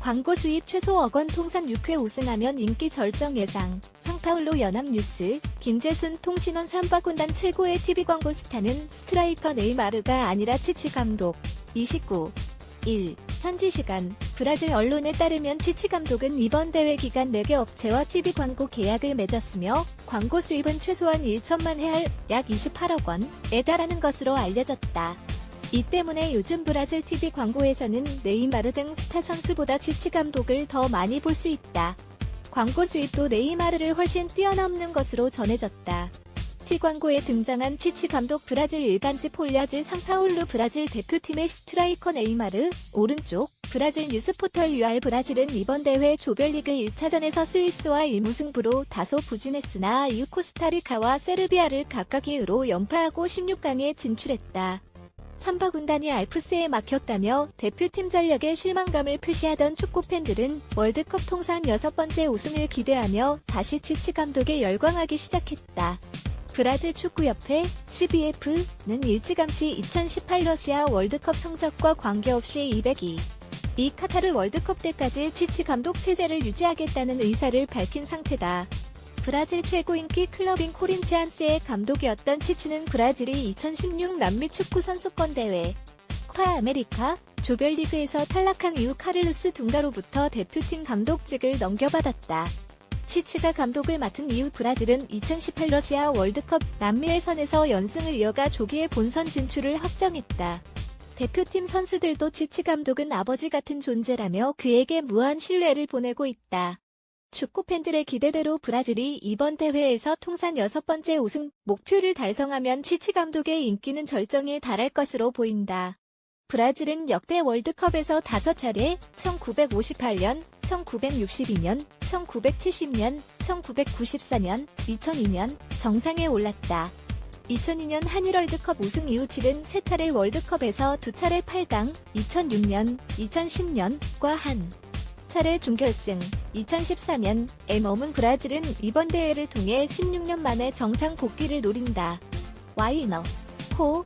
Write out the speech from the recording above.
광고 수입 최소 억원 통산 6회 우승하면 인기 절정 예상. 상파울로 연합뉴스, 김재순 통신원 삼바군단 최고의 TV 광고 스타는 스트라이커 네이마르가 아니라 치치 감독. 29. 1. 현지 시간 브라질 언론에 따르면 치치 감독은 이번 대회 기간 4개 업체와 TV 광고 계약을 맺었으며 광고 수입은 최소한 1천만 헤알 약 28억 원에 달하는 것으로 알려졌다. 이 때문에 요즘 브라질 TV 광고에서는 네이마르 등 스타 선수보다 치치 감독을 더 많이 볼 수 있다. 광고 수입도 네이마르를 훨씬 뛰어넘는 것으로 전해졌다. T 광고에 등장한 치치 감독 브라질 일간지 폴리아즈 상파울루 브라질 대표팀의 스트라이커 네이마르 오른쪽 브라질 뉴스포털 UR 브라질은 이번 대회 조별리그 1차전에서 스위스와 1무승부로 다소 부진했으나 이후 코스타리카와 세르비아를 각각 이으로 연파하고 16강에 진출했다. 삼바 군단이 알프스에 막혔다며 대표팀 전력에 실망감을 표시하던 축구 팬들은 월드컵 통산 여섯 번째 우승을 기대하며 다시 치치 감독에 열광하기 시작했다. 브라질 축구협회 CBF는 일찌감치 2018 러시아 월드컵 성적과 관계없이 202. 이 카타르 월드컵 때까지 치치 감독 체제를 유지하겠다는 의사를 밝힌 상태다. 브라질 최고 인기 클럽인 코린치안스의 감독이었던 치치는 브라질이 2016 남미 축구 선수권 대회 파 아메리카 조별리그에서 탈락한 이후 카를루스 둥가로부터 대표팀 감독직을 넘겨받았다. 치치가 감독을 맡은 이후 브라질은 2018 러시아 월드컵 남미 예선에서 연승을 이어가 조기에 본선 진출을 확정했다. 대표팀 선수들도 치치 감독은 아버지 같은 존재라며 그에게 무한 신뢰를 보내고 있다. 축구 팬들의 기대대로 브라질이 이번 대회에서 통산 여섯 번째 우승 목표를 달성하면 치치 감독의 인기는 절정에 달할 것으로 보인다. 브라질은 역대 월드컵에서 5차례 1958년, 1962년, 1970년, 1994년, 2002년 정상에 올랐다. 2002년 한일 월드컵 우승 이후 치른 3차례 월드컵에서 2차례 8강, 2006년, 2010년과 한 차례 준결승, 2014년 에 머문 브라질은 이번 대회를 통해 16년 만에 정상 복귀를 노린다. 와이너, 코,